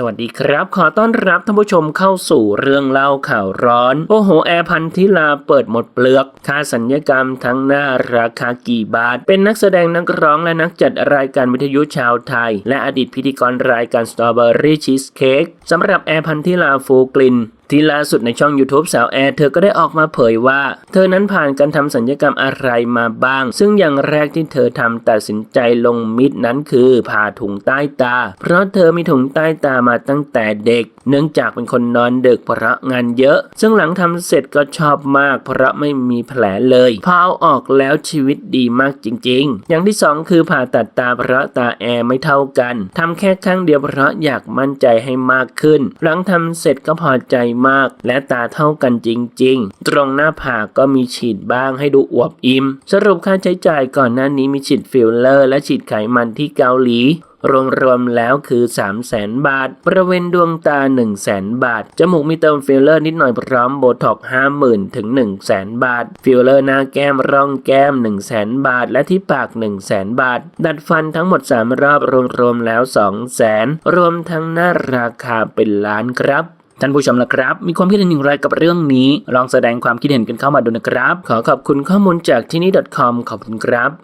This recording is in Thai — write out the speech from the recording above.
สวัสดีครับ ขอต้อนรับท่านผู้ชมเข้าสู่เรื่องเล่าข่าวร้อน โอ้โห แอร์พันธิลาเปิดหมดเปลือก ค่าสัญญกรรมทั้งหน้าราคากี่บาท เป็นนักแสดงนักร้องและนักจัดรายการวิทยุชาวไทย และอดีตพิธีกรรายการสตรอเบอรี่ชีสเค้กสำหรับแอร์พันธิลาฟูกลิน ที่ล่าสุดในช่อง YouTube สาวแอร์เธอก็ได้ออกมาเผยว่า เธอนั้นผ่านการทำสัญญกรรมอะไรมาบ้าง ซึ่งอย่างแรกที่เธอทำตัดสินใจลงมิดนั้นคือผ่าถุงใต้ตา เพราะเธอมีถุงใต้ตามาตั้งแต่เด็ก เนื่องจากเป็นคนนอนดึกเพราะงานเยอะ ซึ่งหลังทำเสร็จก็ชอบมาก เพราะไม่มีแผลเลยพอเอาออกแล้วชีวิตดีมากจริง ๆ อย่างที่สองคือผ่าตัดตาเพราะตาแอร์ไม่เท่ากันทำแค่ข้งเดียวเพราะอยากมั่นใจให้มากขึ้น หลังทำเสร็จก็พอใจมาก และตาเท่ากันจริง ๆ ตรงหน้าผากก็มีฉีดบ้างให้ดูอวบอิ่ม สรุปค่าใช้จ่ายก่อนหน้านี้มีฉีดฟิลเลอร์ และฉีดไขมันที่เกาหลี รวมๆแล้วคือ 3 0 0แสนบาท บริเวณดวงตา1 0 0 0 0แสนบาท จมูกมีเติมฟิลเลอร์นิดหน่อยพร้อมโบท็อก50,000 ถึง 1 0 0 0 0แสนบาท ฟิลเลอร์หน้าแก้มร่องแก้ม 1 0 0 0 0แสนบาท และที่ปาก 1 0 0 0 0แสนบาท ดัดฟันทั้งหมด 3 รอบรวมๆแล้ว 2 0 0 0 0 0รวมทั้งหน้าราคาเป็นล้านครับท่านผู้ชมละครับ มีความคิดเห็นอย่างไรกับเรื่องนี้ ลองแสดงความคิดเห็นกันเข้ามาดูนะครับ ขอขอบคุณข้อมูลจากที่นี่ .com ขอบคุณครับ